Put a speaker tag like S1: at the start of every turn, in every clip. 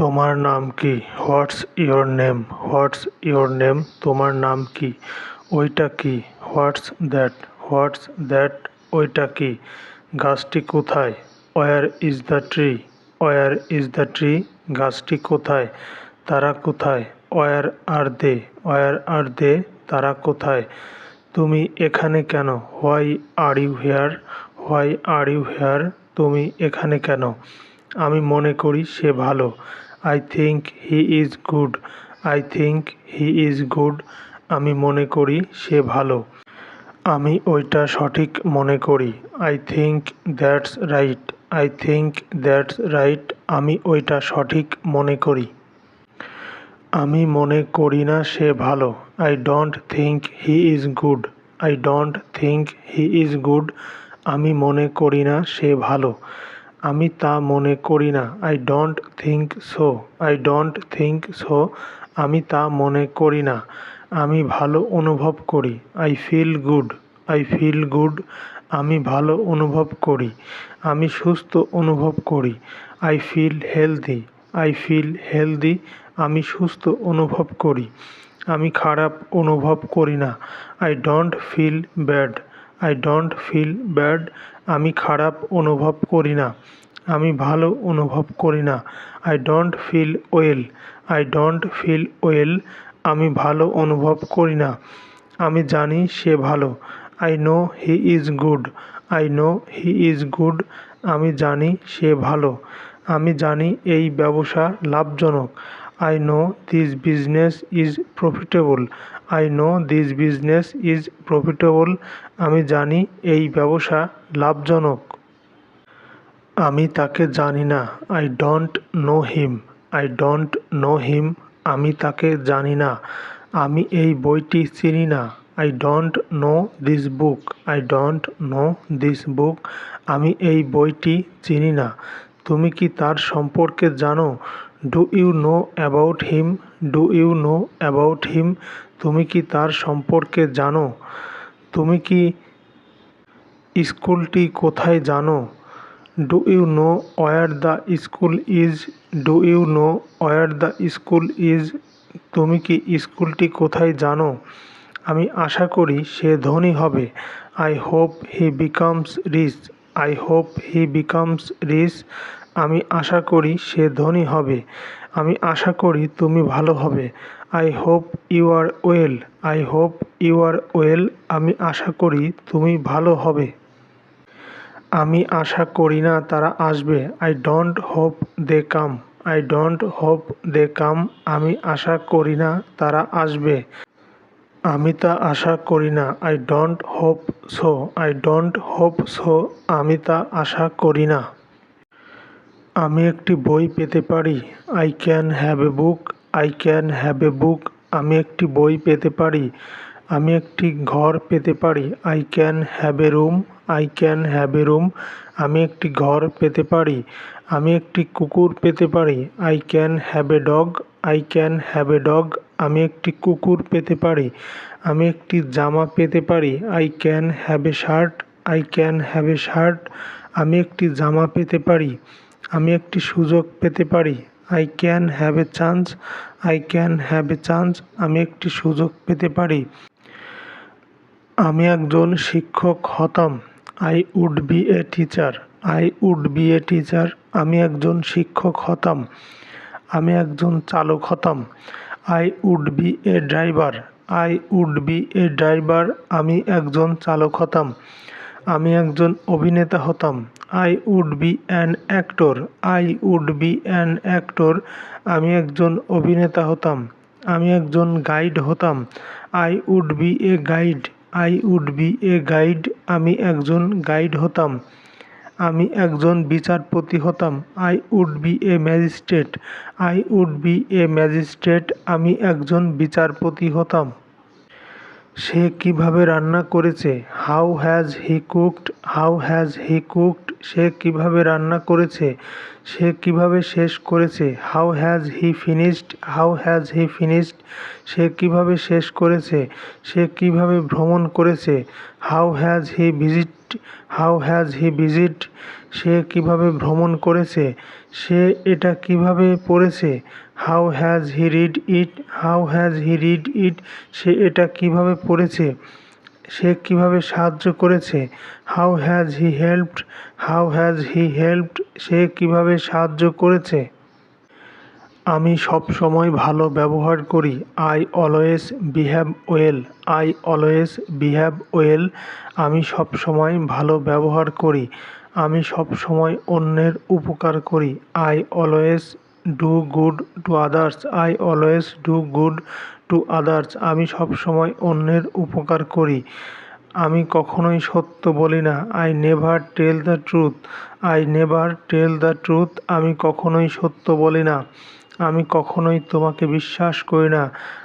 S1: তোমার নাম কি? What's your name? What's your name? তোমার নাম কি? ওইটা কি? What's that? What's that? ওইটা কি? গাছটি কোথায়? Where is the tree? Where is the tree? গাছটি কোথায়? তারা কোথায়? Where are they? Where are they? তারা কোথায়? তুমি এখানে কেন? Why are you here? Why are you here? তুমি এখানে কেন? আমি মনে করি সে ভালো। I think he is good I think he is good আমি মনে করি সে ভালো। আমি ওইটা সঠিক মনে করি। I think that's right I think that's right আমি ওইটা সঠিক মনে করি। আমি মনে করি না সে ভালো। I don't think he is good I don't think he is good আমি মনে করি না সে ভালো। আমি তা মনে করি না। I don't think so I don't think so আমি তা মনে করি না। আমি ভালো অনুভব করি। I feel good I feel good আমি ভালো অনুভব করি। আমি সুস্থ অনুভব করি। I feel healthy I feel healthy আমি সুস্থ অনুভব করি। আমি খারাপ অনুভব করি না। I don't feel bad I don't feel bad আমি খারাপ অনুভব করি না। আমি ভালো অনুভব করি না। I don't feel well I don't feel well আমি ভালো অনুভব করি না। আমি জানি সে ভালো। I know he is good I know he is good আমি জানি সে ভালো। আমি জানি এই ব্যবসা লাভজনক। I know this business is profitable I know this business is profitable আমি জানি এই ব্যবসা লাভজনক। আমি তাকে জানি না। I don't know him I don't know him আমি তাকে জানি না। আমি এই বইটি চিনি না। I don't know this book I don't know this book আমি এই বইটি চিনি না। তুমি কি তার সম্পর্কে জানো? Do you know about him do you know about him তুমি কি তার সম্পর্কে জানো? তুমি কি স্কুলটি কোথায় জানো? Do you know where the school is do you know where the school is তুমি কি স্কুলটি কোথায় জানো? আমি আশা করি সে ধনী হবে। I hope he becomes rich I hope he becomes rich আমি আশা করি সে ধনী হবে। আমি আশা করি তুমি ভালো হবে। I hope you are well I hope you are well আমি আশা করি তুমি ভালো হবে। আমি আশা করি না তারা আসবে। I don't hope they come I don't hope they come আমি আশা করি না তারা আসবে। আমি তা আশা করি না। I don't hope so I don't hope so আমি তা আশা করি না। আমি একটি বই পেতে পারি? I can have a book I can have a book আমি একটি বই পেতে পারি? আমি একটি ঘর পেতে পারি? I can have a room I can have a room আমি একটি ঘর পেতে পারি? আমি একটি কুকুর পেতে পারি? I can have a dog I can have a dog আমি একটি কুকুর পেতে পারি? আমি একটি জামা পেতে পারি? I can have a shirt I can have a shirt আমি একটি জামা পেতে পারি? আমি একটি সুযোগ পেতে পারি? I can have a chance I can have a chance আমি একটি সুযোগ পেতে পারি। আমি একজন শিক্ষক হতাম। I would be a teacher I would be a teacher আমি একজন শিক্ষক হতাম। আমি একজন চালক হতাম। I would be a driver I would be a driver আমি একজন চালক হতাম। আমি একজন অভিনেতা হতাম। I would be an actor I would be an actor আমি একজন অভিনেতা হতাম। আমি একজন গাইড হতাম। I would be a guide I would be a guide আমি একজন গাইড হতাম। আমি একজন বিচারপতি হতাম। I would be a magistrate I would be a magistrate আমি একজন বিচারপতি হতাম। সে কীভাবে রান্না করেছে? How has he cooked how has he cooked সে কীভাবে রান্না করেছে? সে কীভাবে শেষ করেছে? How has he finished how has he finished সে কীভাবে শেষ করেছে? সে কীভাবে ভ্রমণ করেছে? How has he visit how has he visit সে কীভাবে ভ্রমণ করেছে? সে এটা কীভাবে পড়েছে? How has he read it how has he read it সে এটা কীভাবে পড়েছে? সে কীভাবে সাহায্য করেছে? How has he helped how has he helped সে কীভাবে সাহায্য করেছে? আমি সব সময় ভালো ব্যবহার করি। I always behave well I always behave well আমি সব সময় ভালো ব্যবহার করি। আমি সব সময় অন্যের উপকার করি। I always do good to others I always do good to others আমি সব সময় অন্যের উপকার করি। আমি কখনোই সত্য বলি না। I never tell the truth I never tell the truth আমি কখনোই সত্য বলি না। আমি কখনোই তোমাকে বিশ্বাস করি না।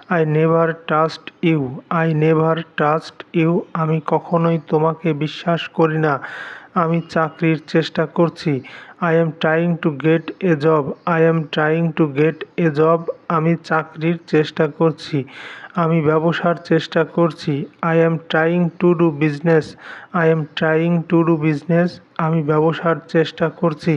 S1: I never trust you I never trust you আমি কখনোই তোমাকে বিশ্বাস করি না। আমি চাকরির চেষ্টা করছি। I am trying to get a job I am trying to get a job আমি চাকরির চেষ্টা করছি। আমি ব্যবসার চেষ্টা করছি। I am trying to do business I am trying to do business আমি ব্যবসার চেষ্টা করছি।